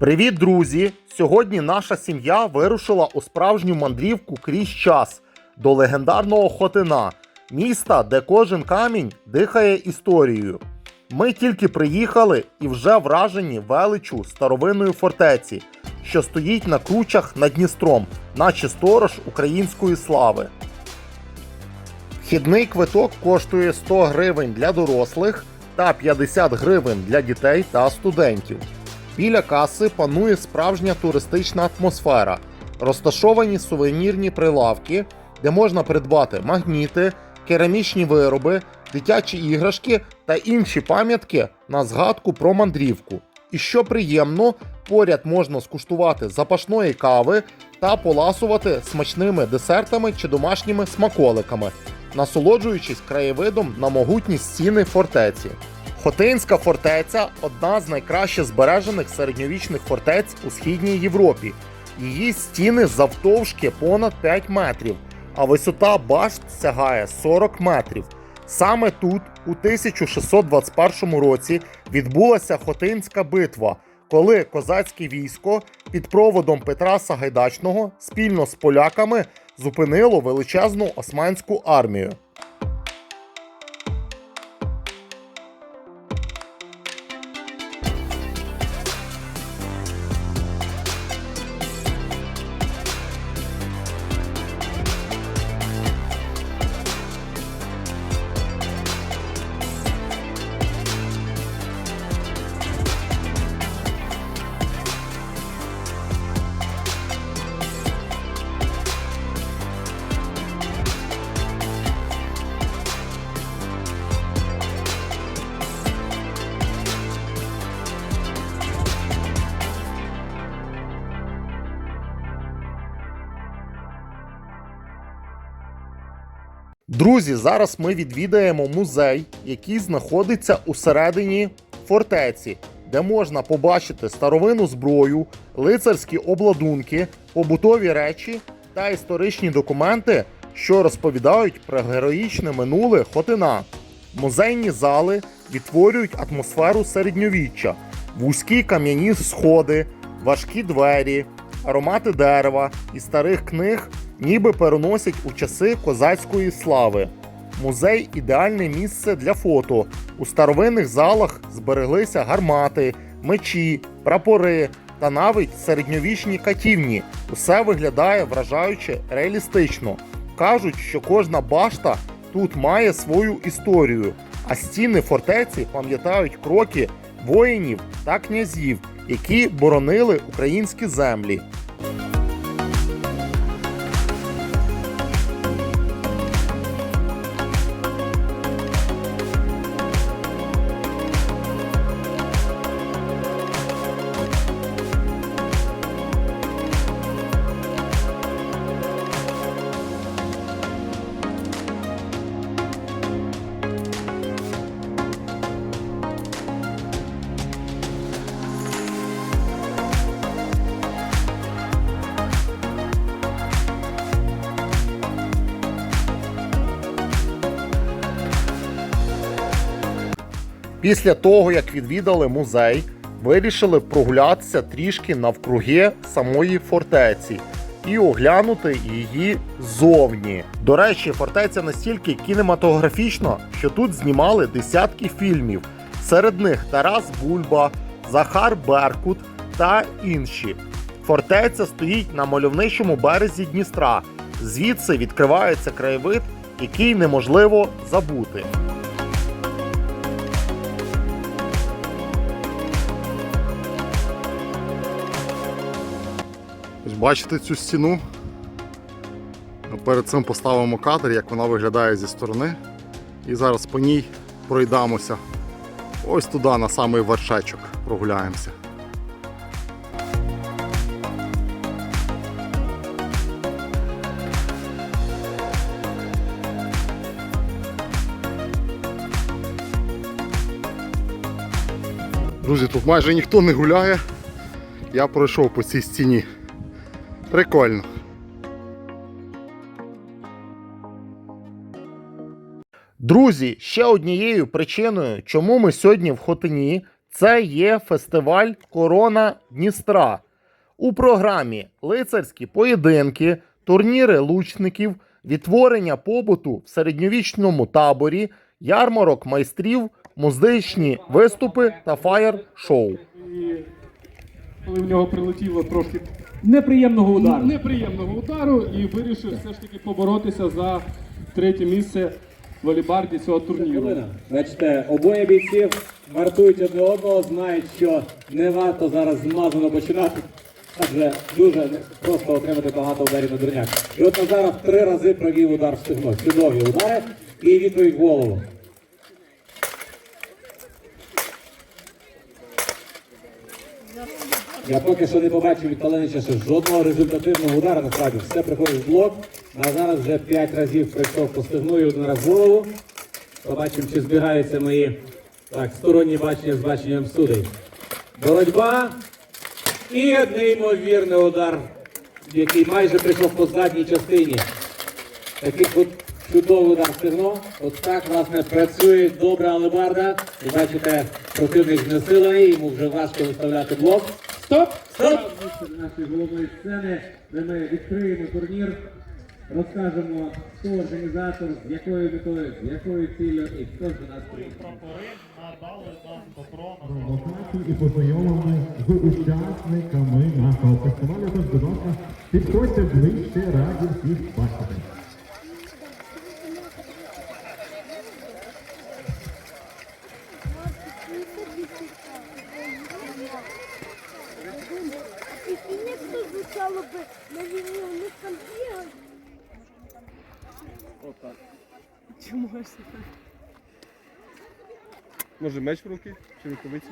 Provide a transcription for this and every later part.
Привіт, друзі! Сьогодні наша сім'я вирушила у справжню мандрівку крізь час до легендарного Хотина, міста, де кожен камінь дихає історією. Ми тільки приїхали і вже вражені величу старовинної фортеці, що стоїть на кручах над Дністром, наче сторож української слави. Вхідний квиток коштує 100 гривень для дорослих та 50 гривень для дітей та студентів. Біля каси панує справжня туристична атмосфера. Розташовані сувенірні прилавки, де можна придбати магніти, керамічні вироби, дитячі іграшки та інші пам'ятки на згадку про мандрівку. І що приємно, поряд можна скуштувати запашної кави та поласувати смачними десертами чи домашніми смаколиками, насолоджуючись краєвидом на могутні стіни фортеці. Хотинська фортеця одна з найкраще збережених середньовічних фортець у східній Європі. Її стіни завтовшки понад 5 метрів, а висота башт сягає 40 метрів. Саме тут, у 1621 році, відбулася Хотинська битва, коли козацьке військо під проводом Петра Сагайдачного спільно з поляками зупинило величезну османську армію. Друзі, зараз ми відвідаємо музей, який знаходиться усередині фортеці, де можна побачити старовинну зброю, лицарські обладунки, побутові речі та історичні документи, що розповідають про героїчне минуле Хотина. Музейні зали відтворюють атмосферу середньовіччя, вузькі кам'яні сходи, важкі двері, аромати дерева і старих книг ніби переносять у часи козацької слави. Музей ідеальне місце для фото. У старовинних залах збереглися гармати, мечі, прапори та навіть середньовічні катівні. Усе виглядає вражаюче реалістично. Кажуть, що кожна башта тут має свою історію, а стіни фортеці пам'ятають кроки воїнів та князів, які боронили українські землі. Після того, як відвідали музей, вирішили прогулятися трішки навкруги самої фортеці і оглянути її ззовні. До речі, фортеця настільки кінематографічна, що тут знімали десятки фільмів. Серед них Тарас Бульба, Захар Беркут та інші. Фортеця стоїть на мальовничому березі Дністра. Звідси відкривається краєвид, який неможливо забути. Бачите цю стіну. Перед цим поставимо кадр, як вона виглядає зі сторони. І зараз по ній пройдемося. Ось туди, на самий вершечок, прогуляємося. Друзі, тут майже ніхто не гуляє. Я пройшов по цій стіні. Прикольно. Друзі, ще однією причиною, чому ми сьогодні в Хотині, Це є фестиваль Корона Дністра. У програмі лицарські поєдинки, турніри лучників, відтворення побуту в середньовічному таборі, ярмарок майстрів, музичні виступи та фаєр-шоу. Коли в нього прилетіло трошки неприємного удару. неприємного удару і вирішив все ж таки поборотися за третє місце в алібарді цього турніру. Бачите, обоє бійців вартують одне одного, знають, що не варто зараз змазано починати. Адже дуже просто отримати багато ударів на дурняк. І от Назаров три рази провів удар в стегно. Чудові удари і відповідь в голову. Я поки що не побачив від Калинича ще жодного результативного удару. Насправді все приходить в блок. А зараз вже п'ять разів прийшов по стегну і один раз голову. Побачимо, чи збігаються мої так, сторонні бачення з баченням судей. Боротьба і неймовірний удар, який майже прийшов по задній частині. Такий от чудовий удар стегно. От так, власне, працює добра алебарда. І бачите, противник знесилений, йому вже важко виставляти блок. Стоп! Стоп! Нашої головної сцени, де ми відкриємо турнір, розкажемо, хто організатор, з якою метою, з якою цілею і хто ж до нас приїхав. провокацій і познайомлені з учасниками нашого фестивалю. Тож, будь ласка, підходьте ближче, раді всіх бачити. Звучало бы на вине, у них там бегают. Може меч в руки чи рукавиці?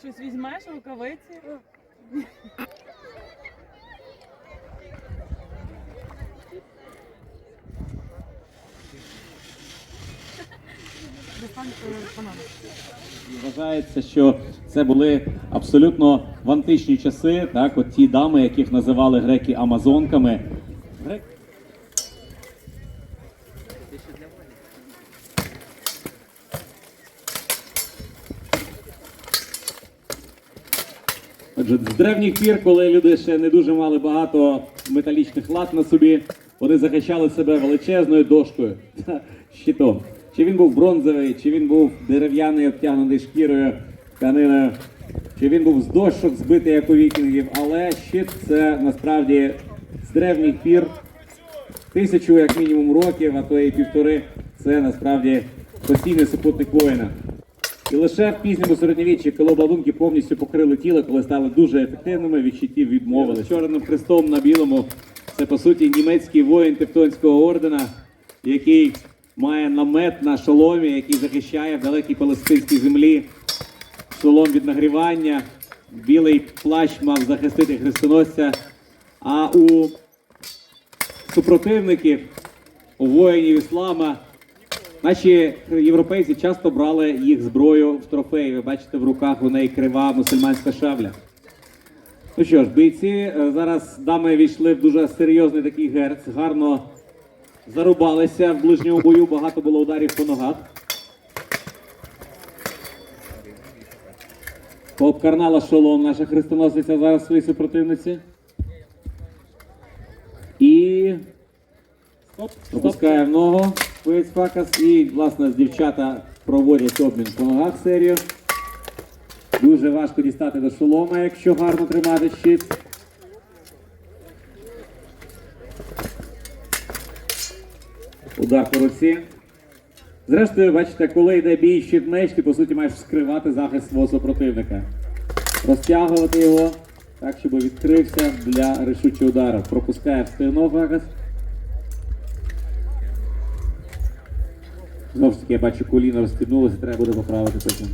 Щось візьмеш, рукавиці? Е. Вважається, що це були абсолютно в античні часи, так, от ті дами, яких називали греки амазонками. Грек... Отже, з древніх пір, коли люди ще не дуже мали багато металічних лад на собі, вони захищали себе величезною дошкою та щитом. Чи він був бронзовий, чи він був дерев'яний, обтягнений шкірою, тканиною, чи він був з дощок збитий, як у вікінгів, але щит це насправді з древніх пір тисячу як мінімум років, а то і півтори, це насправді постійний супутник воїна. І лише в пізньому середньовіччі, коли обладунки повністю покрили тіло, коли стали дуже ефективними, від щитів відмовили. Чорним хрестом на білому це по суті німецький воїн Тевтонського ордена, який має намет на шоломі, який захищає в далекій палестинській землі. Шолом від нагрівання, білий плащ мав захистити хрестоносця. А у супротивників, у воїнів іслама, Наші європейці часто брали їх зброю в трофеї. Ви бачите, в руках у неї крива мусульманська шабля. Ну що ж, бійці, е, зараз дами війшли в дуже серйозний такий герц, гарно зарубалися в ближньому бою, багато було ударів по ногах. Пообкарнала шолом наша хрестоносиця зараз своїй супротивниці. І Пропускає в ногу Факас і, власне, дівчата проводять обмін по ногах серію. Дуже важко дістати до шолома, якщо гарно тримати щит. Удар по руці. Зрештою, бачите, коли йде бій щит меч, ти по суті маєш скривати захист свого супротивника. Розтягувати його так, щоб відкрився для рішучого удару. Пропускає в стегно Факас. Знову ж таки, я бачу, коліно розстібнулося, треба буде поправити потім.